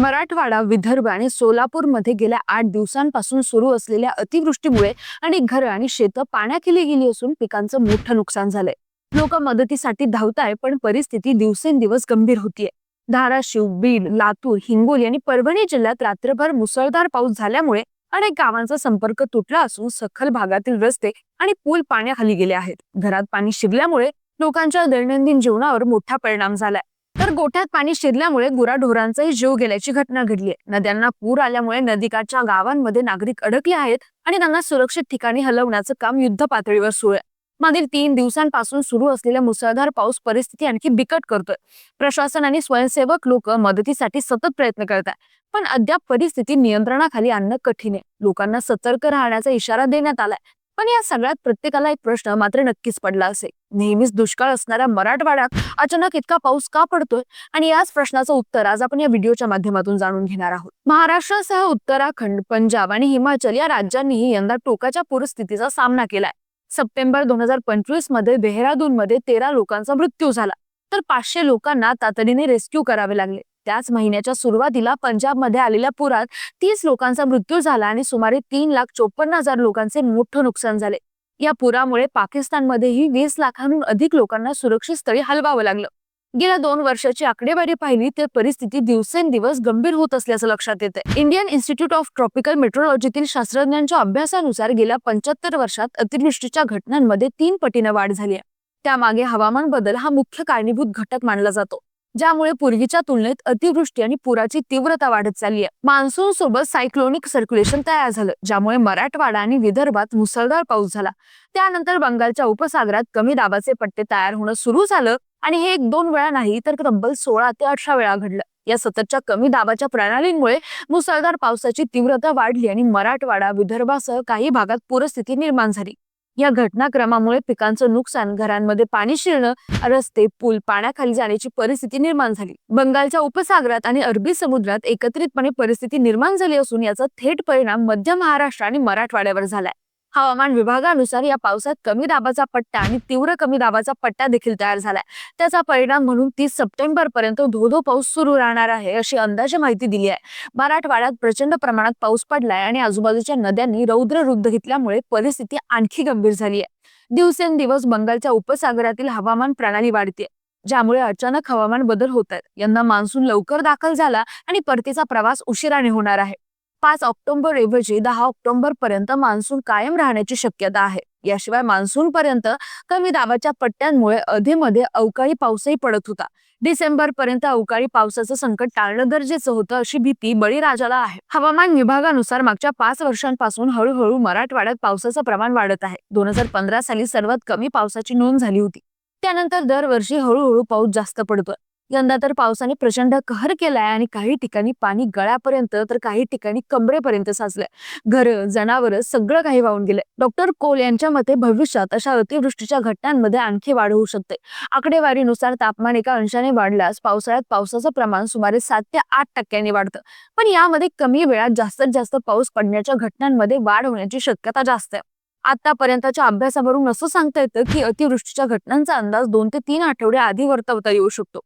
मराठवाडा विदर्भ आणि सोलापूरमध्ये गेल्या आठ दिवसांपासून सुरू असलेल्या अतिवृष्टीमुळे अनेक घरं आणि शेतं पाण्याखाली गेली असून पिकांचं मोठं नुकसान झालंय. लोक मदतीसाठी धावताय पण परिस्थिती दिवसेंदिवस गंभीर होतीये. धाराशिव बीड लातूर हिंगोली आणि परभणी जिल्ह्यात रात्रभर मुसळधार पाऊस झाल्यामुळे अनेक गावांचा संपर्क तुटला असून सखल भागातील रस्ते आणि पूल पाण्याखाली गेले आहेत. घरात पाणी शिरल्यामुळे लोकांच्या दैनंदिन जीवनावर मोठा परिणाम झालाय. तर गोठ्यात पाणी शिरल्यामुळे गुराढोरांचाही जीव गेल्याची घटना घडली आहे नद्यांना पूर आल्यामुळे नदीकाठच्या गावांमध्ये नागरिक अडकले आहेत आणि त्यांना सुरक्षित ठिकाणी हलवण्याचं काम युद्ध पातळीवर सुरू आहे. मागील तीन दिवसांपासून सुरू असलेल्या मुसळधार पाऊस परिस्थिती आणखी बिकट करतोय. प्रशासन आणि स्वयंसेवक लोक मदतीसाठी सतत प्रयत्न करत आहे पण अद्याप परिस्थिती नियंत्रणाखाली आणणं कठीण आहे. लोकांना सतर्क राहण्याचा इशारा देण्यात आलाय. पण या सगळ्यात प्रत्येकाला एक प्रश्न मात्र नक्कीच पडला असेल. नेहमीच दुष्काळ असणाऱ्या मराठवाड्यात अचानक इतका पाऊस का पडतोय? आणि याच प्रश्नाचं उत्तर आज आपण या व्हिडिओच्या माध्यमातून जाणून घेणार आहोत. महाराष्ट्रासह उत्तराखंड पंजाब आणि हिमाचल या राज्यांनीही यंदा टोकाच्या पूरस्थितीचा सामना केलाय. सप्टेंबर दोन हजार पंचवीसमध्ये देहरादून मध्ये तेरा लोकांचा मृत्यू झाला. तर पाचशे लोकांना तातडीने रेस्क्यू करावे लागले. त्याच महिन्याच्या सुरुवातीला पंजाबमध्ये आलेल्या पुरात तीस लोकांचा मृत्यू झाला आणि सुमारे तीन लाख चोपन्न हजार लोकांचे मोठं नुकसान झाले. या पुरामुळे पाकिस्तानमध्येही वीस लाखांहून अधिक लोकांना सुरक्षित स्थळी हलवावं लागलं. गेल्या दोन वर्षाची आकडेवारी पाहिली तर परिस्थिती दिवसेंदिवस गंभीर होत असल्याचं लक्षात येतं इंडियन इन्स्टिट्यूट ऑफ ट्रॉपिकल मेट्रोलॉजीतील शास्त्रज्ञांच्या अभ्यासानुसार गेल्या पंच्याहत्तर वर्षात अतिवृष्टीच्या घटनांमध्ये तीन पटीनं वाढ झाली आहे. त्यामागे हवामान बदल हा मुख्य कारणीभूत घटक मानला जातो. ज्यामुळे पूर्वीच्या तुलनेत अतिवृष्टी आणि पुराची तीव्रता वाढत चालली आहे. मान्सून सोबत सायक्लोनिक सर्क्युलेशन तयार झालं ज्यामुळे मराठवाडा आणि विदर्भात मुसळधार पाऊस झाला. त्यानंतर बंगालच्या उपसागरात कमी दाबाचे पट्टे तयार होणं सुरू झालं आणि हे एक दोन वेळा नाही तर तब्बल सोळा ते अठरा वेळा घडलं. या सततच्या कमी दाबाच्या प्रणालींमुळे मुसळधार पावसाची तीव्रता वाढली आणि मराठवाडा विदर्भासह काही भागात पूरस्थिती निर्माण झाली. या घटनाक्रमामुळे पिकांचं नुकसान घरांमध्ये पाणी शिरणं रस्ते पूल पाण्याखाली जाण्याची परिस्थिती निर्माण झाली. बंगालच्या उपसागरात आणि अरबी समुद्रात एकत्रितपणे परिस्थिती निर्माण झाली असून याचा थेट परिणाम मध्य महाराष्ट्र आणि मराठवाड्यावर झालाय. हवामान विभागानुसार या पावसात कमी दाबाचा पट्टा आणि तीव्र कमी दाबाचा पट्टा देखील तयार झालाय. त्याचा परिणाम म्हणून तीस सप्टेंबर पर्यंत धो धो पाऊस सुरू राहणार आहे अशी अंदाजे माहिती दिली आहे. मराठवाड्यात प्रचंड प्रमाणात पाऊस पडलाय आणि आजूबाजूच्या नद्यांनी रौद्र रुद्ध घेतल्यामुळे परिस्थिती आणखी गंभीर झाली आहे दिवसेंदिवस बंगालच्या उपसागरातील हवामान प्रणाली वाढते ज्यामुळे अचानक हवामान बदल होत आहेत. यंदा मान्सून लवकर दाखल झाला आणि परतीचा प्रवास उशिराने होणार आहे. पाच ऑक्टोबर ऐवजी दहा ऑक्टोबर पर्यंत मान्सून कायम राहण्याची शक्यता आहे. याशिवाय मान्सून पर्यंत कमी दाबाच्या पट्ट्यांमुळे अधेमध्ये अवकाळी पाऊसही पडत होता. डिसेंबर पर्यंत अवकाळी पावसाचं संकट टाळणं गरजेचं होतं अशी भीती बळीराजाला आहे. हवामान विभागानुसार मागच्या पाच वर्षांपासून हळूहळू मराठवाड्यात पावसाचं प्रमाण वाढत आहे. दोन हजार पंधरा साली सर्वात कमी पावसाची नोंद झाली होती. त्यानंतर दरवर्षी हळूहळू पाऊस जास्त पडतोय. यंदा तर पावसाने प्रचंड कहर केलाय आणि काही ठिकाणी पाणी गळ्यापर्यंत तर काही ठिकाणी कमरेपर्यंत साचलंय. घर जनावर सगळं काही वाहून गेलंय. डॉक्टर कोल यांच्या मते भविष्यात अशा अतिवृष्टीच्या घटनांमध्ये आणखी वाढ होऊ शकते. आकडेवारीनुसार तापमान एका अंशाने वाढल्यास पावसाळ्यात पावसाचं प्रमाण सुमारे सात ते आठ टक्क्यांनी वाढतं. पण यामध्ये कमी वेळात जास्तीत जास्त पाऊस पडण्याच्या घटनांमध्ये वाढ होण्याची शक्यता जास्त आहे. आतापर्यंतच्या अभ्यासावरून असं सांगता येतं की अतिवृष्टीच्या घटनांचा अंदाज दोन ते तीन आठवडे आधी वर्तवता येऊ शकतो.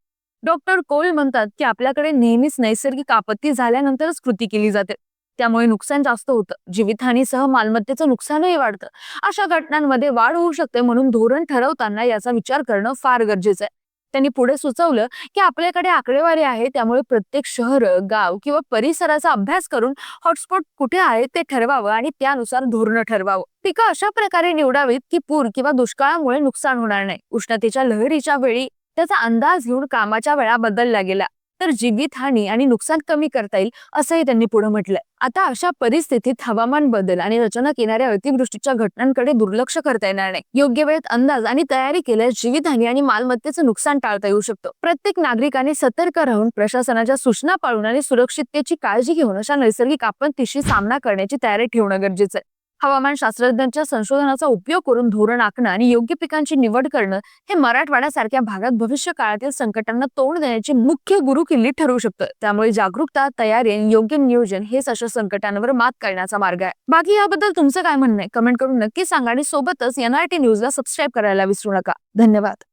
डॉक्टर कोल म्हणतात की आपल्याकडे नेहमीच नैसर्गिक आपत्ती झाल्यानंतरच कृती केली जाते. त्यामुळे नुकसान जास्त होतं. जीवितहानीसह मालमत्तेचं नुकसानही वाढतं. अशा घटनांमध्ये वाढ होऊ शकते म्हणून धोरण ठरवताना याचा विचार करणं फार गरजेचं आहे. त्यांनी पुढे सुचवलं की आपल्याकडे आकडेवारी आहे त्यामुळे प्रत्येक शहर गाव किंवा परिसराचा अभ्यास करून हॉटस्पॉट कुठे आहे ते ठरवावं आणि त्यानुसार धोरणं ठरवावं. पिकं अशा प्रकारे निवडावीत की पूर किंवा दुष्काळामुळे नुकसान होणार नाही. उष्णतेच्या लहरीच्या वेळी त्याचा अंदाज घेऊन कामाच्या वेळा बदलला गेला तर जीवितहानी आणि नुकसान कमी करता येईल असंही त्यांनी पुढे म्हटलंय. आता अशा परिस्थितीत हवामान बदल आणि अचानक येणाऱ्या अतिवृष्टीच्या घटनांकडे दुर्लक्ष करता येणार नाही. योग्य वेळेत अंदाज आणि तयारी केल्यास जीवितहानी आणि मालमत्तेचं नुकसान टाळता येऊ शकतं. प्रत्येक नागरिकाने सतर्क राहून प्रशासनाच्या सूचना पाळून आणि सुरक्षिततेची काळजी घेऊन अशा नैसर्गिक आपत्तीशी सामना करण्याची तयारी ठेवणं गरजेचं आहे. हवामान शास्त्रज्ञांच्या संशोधनाचा उपयोग करून धोरण आखणं आणि योग्य पिकांची निवड करणं हे मराठवाड्यासारख्या भागात भविष्य काळातील संकटांना तोंड देण्याची मुख्य गुरुकिल्ली ठरू शकतं. त्यामुळे जागरूकता तयारी आणि योग्य नियोजन हेच अशा संकटांवर मात करण्याचा मार्ग आहे. बाकी याबद्दल तुमचं काय म्हणणं आहे? कमेंट करून नक्की सांगा आणि सोबतच एनआरटी न्यूजला सबस्क्राईब करायला विसरू नका. धन्यवाद.